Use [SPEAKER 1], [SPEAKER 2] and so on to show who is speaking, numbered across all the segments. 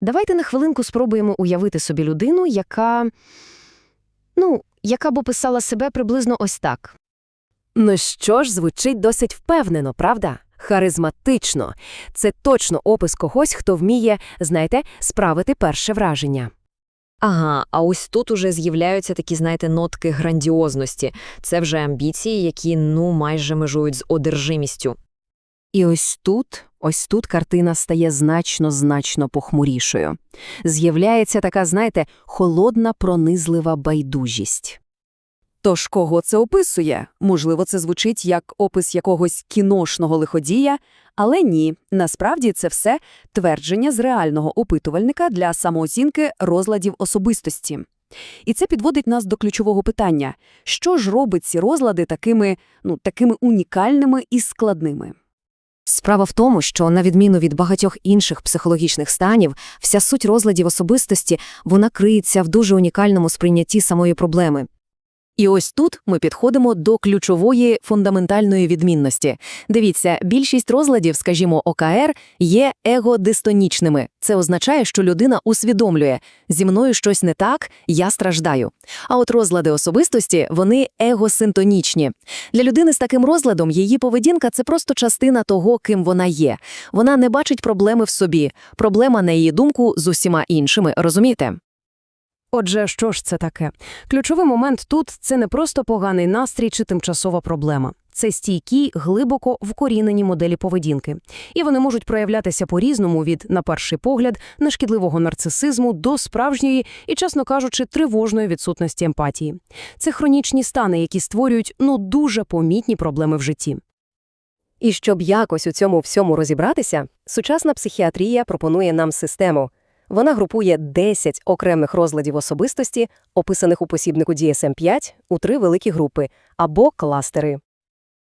[SPEAKER 1] Давайте на хвилинку спробуємо уявити собі людину, яка, ну, яка б описала себе приблизно ось так.
[SPEAKER 2] Ну що ж, звучить досить впевнено, правда? Харизматично. Це точно опис когось, хто вміє, знаєте, справити перше враження.
[SPEAKER 3] Ага, а ось тут уже з'являються такі, знаєте, нотки грандіозності. Це вже амбіції, які, ну, майже межують з одержимістю.
[SPEAKER 2] І ось тут, ось тут картина стає значно-значно похмурішою. З'являється така, знаєте, холодна пронизлива байдужість. Тож кого це описує? Можливо, це звучить як опис якогось кіношного лиходія, але ні, насправді це все твердження з реального опитувальника для самооцінки розладів особистості. І це підводить нас до ключового питання: що ж робить ці розлади такими, ну, такими унікальними і складними?
[SPEAKER 4] Справа в тому, що, на відміну від багатьох інших психологічних станів, вся суть розладів особистості вона криється в дуже унікальному сприйнятті самої проблеми.
[SPEAKER 2] І ось тут ми підходимо до ключової фундаментальної відмінності. Дивіться, більшість розладів, скажімо, ОКР, є егодистонічними. Це означає, що людина усвідомлює «зі мною щось не так, я страждаю». А от розлади особистості, вони егосинтонічні. Для людини з таким розладом її поведінка – це просто частина того, ким вона є. Вона не бачить проблеми в собі. Проблема, на її думку, з усіма іншими, розумієте?
[SPEAKER 1] Отже, що ж це таке? Ключовий момент тут – це не просто поганий настрій чи тимчасова проблема. Це стійкі, глибоко вкорінені моделі поведінки. І вони можуть проявлятися по-різному від, на перший погляд, нешкідливого нарцисизму до справжньої і, чесно кажучи, тривожної відсутності емпатії. Це хронічні стани, які створюють, ну, дуже помітні проблеми в житті.
[SPEAKER 2] І щоб якось у цьому всьому розібратися, сучасна психіатрія пропонує нам систему. Вона групує 10 окремих розладів особистості, описаних у посібнику DSM-5, у три великі групи або кластери.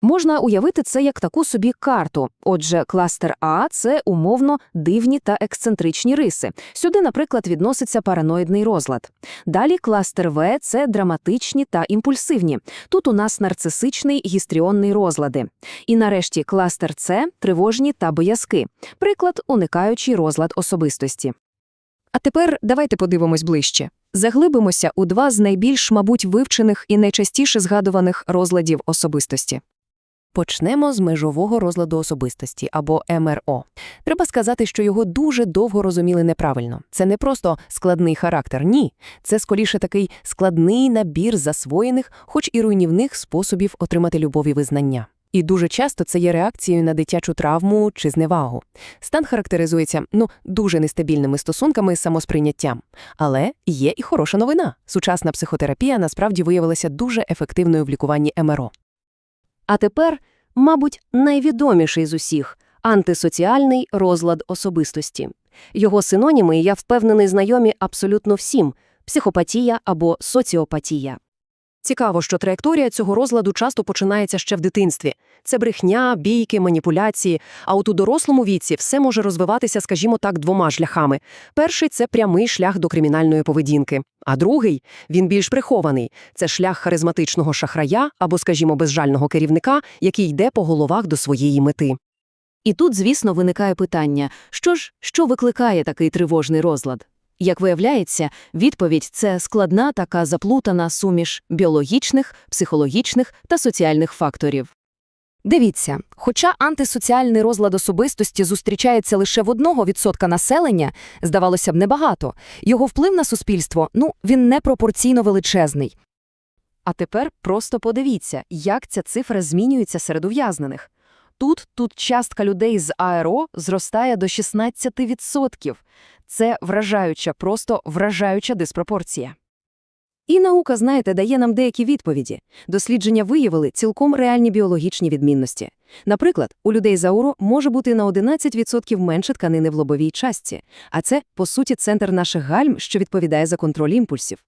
[SPEAKER 4] Можна уявити це як таку собі карту. Отже, кластер А – це умовно дивні та ексцентричні риси. Сюди, наприклад, відноситься параноїдний розлад. Далі кластер В – це драматичні та імпульсивні. Тут у нас нарцисичний гістріонний розлади. І нарешті кластер С – тривожні та боязки. Приклад – уникаючий розлад особистості. А тепер давайте подивимось ближче. Заглибимося у два з найбільш, мабуть, вивчених і найчастіше згадуваних розладів особистості.
[SPEAKER 2] Почнемо з межового розладу особистості або МРО. Треба сказати, що його дуже довго розуміли неправильно. Це не просто складний характер, ні. Це скоріше такий складний набір засвоєних, хоч і руйнівних способів отримати любов і визнання. І дуже часто це є реакцією на дитячу травму чи зневагу. Стан характеризується ну дуже нестабільними стосунками з самосприйняттям. Але є і хороша новина. Сучасна психотерапія насправді виявилася дуже ефективною в лікуванні МРО.
[SPEAKER 4] А тепер, мабуть, найвідоміший з усіх – антисоціальний розлад особистості. Його синоніми, я впевнений, знайомі абсолютно всім – психопатія або соціопатія.
[SPEAKER 2] Цікаво, що траєкторія цього розладу часто починається ще в дитинстві. Це брехня, бійки, маніпуляції. А от у дорослому віці все може розвиватися, скажімо так, двома шляхами. Перший – це прямий шлях до кримінальної поведінки. А другий – він більш прихований. Це шлях харизматичного шахрая або, скажімо, безжального керівника, який йде по головах до своєї мети.
[SPEAKER 4] І тут, звісно, виникає питання, що ж, що викликає такий тривожний розлад? Як виявляється, відповідь – це складна така заплутана суміш біологічних, психологічних та соціальних факторів. Дивіться, хоча антисоціальний розлад особистості зустрічається лише в 1% населення, здавалося б, небагато, його вплив на суспільство, ну, він непропорційно величезний. А тепер просто подивіться, як ця цифра змінюється серед ув'язнених. Тут, тут частка людей з АРО зростає до 16%. Це вражаюча, просто вражаюча диспропорція. І наука, знаєте, дає нам деякі відповіді. Дослідження виявили цілком реальні біологічні відмінності. Наприклад, у людей з ауру може бути на 11% менше тканини в лобовій частці, а це, по суті, центр наших гальм, що відповідає за контроль імпульсів.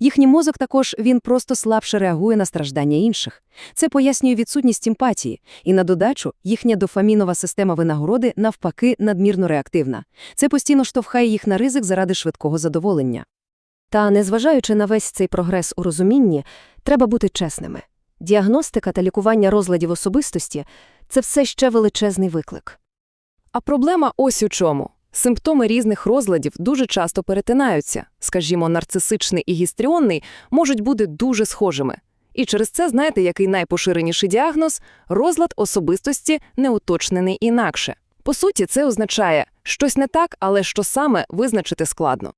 [SPEAKER 4] Їхній мозок також він просто слабше реагує на страждання інших. Це пояснює відсутність емпатії, і на додачу їхня дофамінова система винагороди навпаки надмірно реактивна. Це постійно штовхає їх на ризик заради швидкого задоволення. Та, незважаючи на весь цей прогрес у розумінні, треба бути чесними. Діагностика та лікування розладів особистості – це все ще величезний виклик.
[SPEAKER 2] А проблема ось у чому.
[SPEAKER 1] Симптоми різних розладів дуже часто перетинаються. Скажімо, нарцисичний і гістріонний можуть бути дуже схожими. І через це, знаєте, який найпоширеніший діагноз – розлад особистості неуточнений інакше. По суті, це означає щось не так, але що саме визначити складно.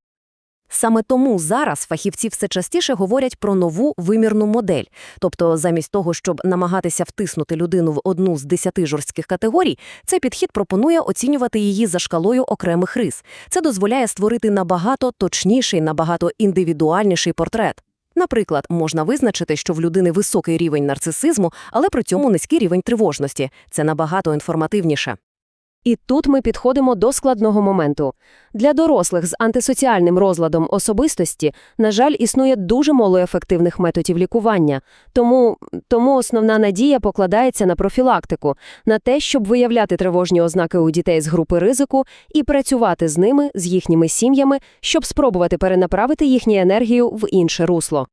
[SPEAKER 5] Саме тому зараз фахівці все частіше говорять про нову вимірну модель. Тобто, замість того, щоб намагатися втиснути людину в одну з десяти жорстких категорій, цей підхід пропонує оцінювати її за шкалою окремих рис. Це дозволяє створити набагато точніший, набагато індивідуальніший портрет. Наприклад, можна визначити, що в людини високий рівень нарцисизму, але при цьому низький рівень тривожності. Це набагато інформативніше.
[SPEAKER 6] І тут ми підходимо до складного моменту. Для дорослих з антисоціальним розладом особистості, на жаль, існує дуже мало ефективних методів лікування. Тому, тому основна надія покладається на профілактику, на те, щоб виявляти тривожні ознаки у дітей з групи ризику і працювати з ними, з їхніми сім'ями, щоб спробувати перенаправити їхню енергію в інше русло.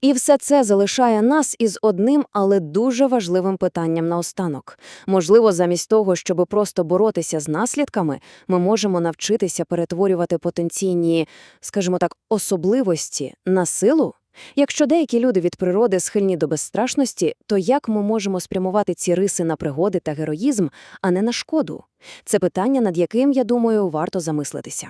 [SPEAKER 5] І все це залишає нас із одним, але дуже важливим питанням наостанок. Можливо, замість того, щоб просто боротися з наслідками, ми можемо навчитися перетворювати потенційні, скажімо так, особливості на силу? Якщо деякі люди від природи схильні до безстрашності, то як ми можемо спрямувати ці риси на пригоди та героїзм, а не на шкоду? Це питання, над яким, я думаю, варто замислитися.